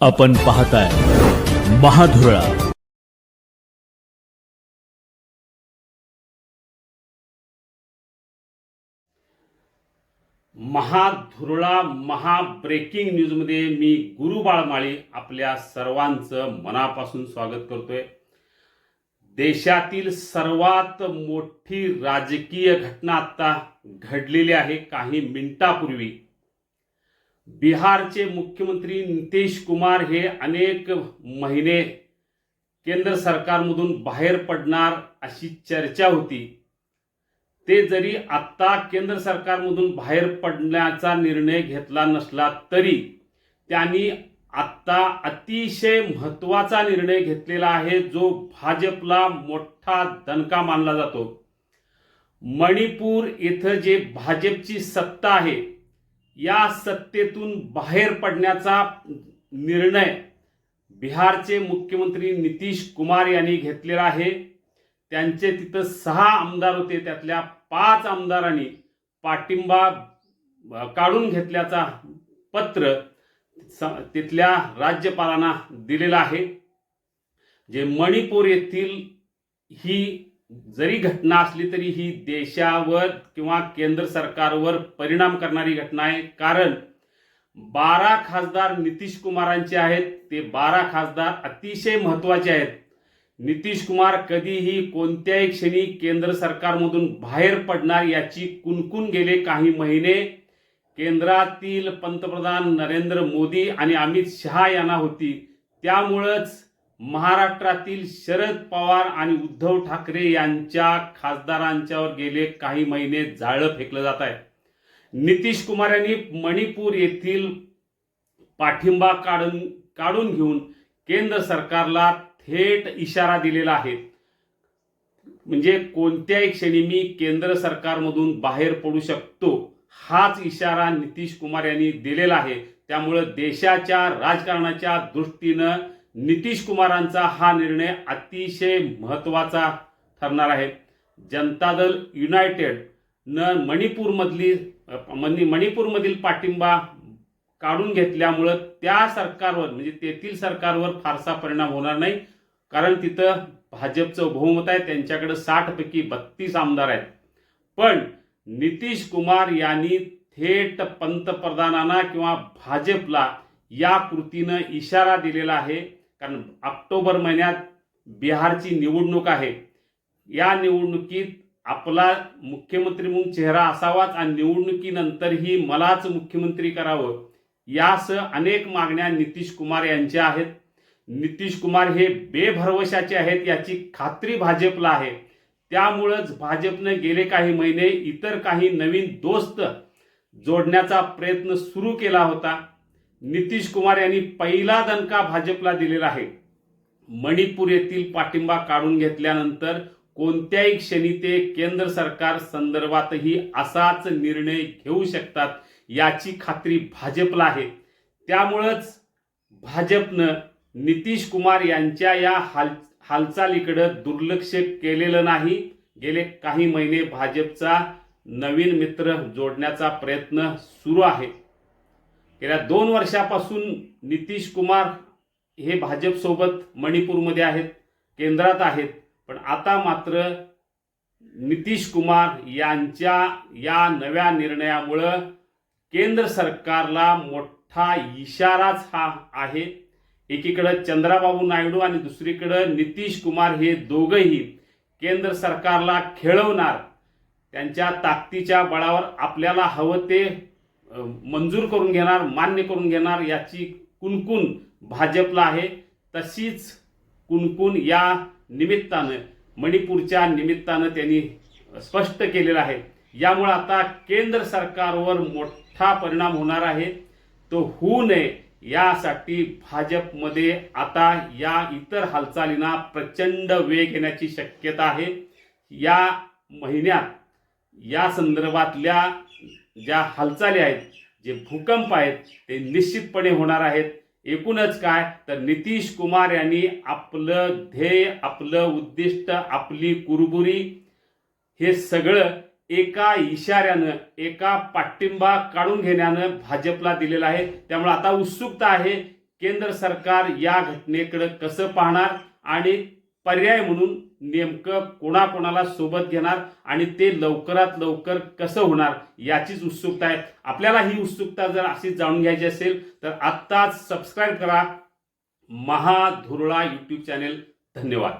आपण पाहताय महाधुरळा. महाधुरळा महा ब्रेकिंग न्यूजमध्ये मी गुरु बाळमाळी आपल्या सर्वांचं मनापासून स्वागत करतोय. देशातील सर्वात मोठी राजकीय घटना आता घडलेली आहे. काही मिनिटापूर्वी बिहारचे मुख्यमंत्री नितीश कुमार हे अनेक महिने केंद्र सरकारमधून बाहेर पडणार अशी चर्चा होती. ते जरी आत्ता केंद्र सरकारमधून बाहेर पडण्याचा निर्णय घेतला नसला तरी त्यांनी आत्ता अतिशय महत्त्वाचा निर्णय घेतलेला आहे जो भाजपला मोठा दणका मानला जातो. मणिपूर इथं जे भाजपची सत्ता आहे या सत्तेतून बाहेर पडण्याचा निर्णय बिहारचे मुख्यमंत्री नितीश कुमार यांनी घेतलेला आहे. त्यांचे तिथं सहा आमदार होते. त्यातल्या पाच आमदारांनी पाठिंबा काढून घेतल्याचा पत्र स- तिथल्या राज्यपालांना दिलेलं आहे. जे मणिपूर येथील ही जरी घटना असली तरी ही देशावर किंवा केंद्र सरकारवर परिणाम करणारी घटना आहे. कारण बारा खासदार नितीश कुमारांचे आहेत. ते बारा खासदार अतिशय महत्त्वाचे आहेत. नितीश कुमार कधीही कोणत्याही क्षणी केंद्र सरकारमधून बाहेर पडणार याची कुणकुण गेले काही महिने केंद्रातील पंतप्रधान नरेंद्र मोदी आणि अमित शहा यांना होती. त्यामुळंच महाराष्ट्रातील शरद पवार आणि उद्धव ठाकरे यांच्या खासदारांच्यावर गेले काही महिने जाळं फेकलं जात आहे. नितीश कुमार यांनी मणिपूर येथील पाठिंबा काढून काढून घेऊन केंद्र सरकारला थेट इशारा दिलेला आहे. म्हणजे कोणत्याही क्षणी मी केंद्र सरकारमधून बाहेर पडू शकतो हाच इशारा नितीश कुमार यांनी दिलेला आहे. त्यामुळं देशाच्या राजकारणाच्या दृष्टीनं नितीश कुमारांचा हा निर्णय अतिशय महत्त्वाचा ठरणार आहे. जनता दल युनायटेड न मणिपूरमधली मनी मणि मणिपूरमधील पाठिंबा काढून घेतल्यामुळं त्या सरकारवर म्हणजे तेथील सरकारवर फारसा परिणाम होणार नाही. कारण तिथं भाजपचं बहुमत आहे त्यांच्याकडे साठपैकी बत्तीस आमदार आहेत. पण नितीश कुमार यांनी थेट पंतप्रधानांना किंवा भाजपला या कृतीनं इशारा दिलेला आहे. कारण ऑक्टोबर महिन्यात बिहारची निवडणूक आहे. या निवडणुकीत आपला मुख्यमंत्री म्हणून चेहरा असावाच आणि निवडणुकीनंतरही मलाच मुख्यमंत्री करावं यासह अनेक मागण्या नितीश कुमार यांच्या आहेत. नितीश कुमार हे बेभरवशाचे आहेत याची खात्री भाजपला आहे. त्यामुळंच भाजपनं गेले काही महिने इतर काही नवीन दोस्त जोडण्याचा प्रयत्न सुरू केला होता. नितीश कुमार यांनी पहिला दणका भाजपला दिलेला आहे. मणिपूर येथील पाठिंबा काढून घेतल्यानंतर कोणत्याही क्षणी ते केंद्र सरकार संदर्भातही असाच निर्णय घेऊ शकतात याची खात्री भाजपला आहे. त्यामुळंच भाजपनं नितीश कुमार यांच्या या हाल हालचालीकडं दुर्लक्ष केलेलं नाही. गेले काही महिने भाजपचा नवीन मित्र जोडण्याचा प्रयत्न सुरू आहे. गेल्या दोन वर्षापासून नितीश कुमार हे भाजपसोबत मणिपूरमध्ये आहेत केंद्रात आहेत. पण आता मात्र नितीश कुमार यांच्या या नव्या निर्णयामुळं केंद्र सरकारला मोठा इशाराच हा आहे. एकीकडं चंद्राबाबू नायडू आणि दुसरीकडं नितीश कुमार हे दोघंही केंद्र सरकारला खेळवणार त्यांच्या ताकदीच्या बळावर आपल्याला हवं ते मंजूर करून घेणार मान्य करून घेणार याची कुणकुण भाजपला आहे तशीच कुणकुण या निमित्तानं मणिपूरच्या निमित्तानं त्यांनी स्पष्ट केलेलं आहे. यामुळे आता केंद्र सरकारवर मोठा परिणाम होणार आहे. तो होऊ नये यासाठी भाजपमध्ये आता या इतर हालचालींना प्रचंड वेग येण्याची शक्यता आहे. या महिन्यात या संदर्भातल्या ज्या हालचाली आहेत जे भूकंप आहेत ते निश्चितपणे होणार आहेत. एकूणच काय? तर नितीश कुमार यांनी आपलं ध्येय आपलं उद्दिष्ट आपली कुरबुरी हे सगळं एका इशाऱ्यानं एका पाठिंबा काढून घेण्यानं भाजपला दिलेला आहे. त्यामुळे आता उत्सुकता आहे केंद्र सरकार या घटनेकडे कसं पाहणार आणि पर्याय म्हणून नेमकं कोणाकोणाला सोबत घेणार आणि ते लवकरात लवकर कसं होणार याचीच उत्सुकता आहे. आपल्याला ही उत्सुकता जर अशीच जाणून घ्यायची असेल तर आत्ताच सबस्क्राईब करा. महाधुरळा यूट्यूब चॅनेल धन्यवाद.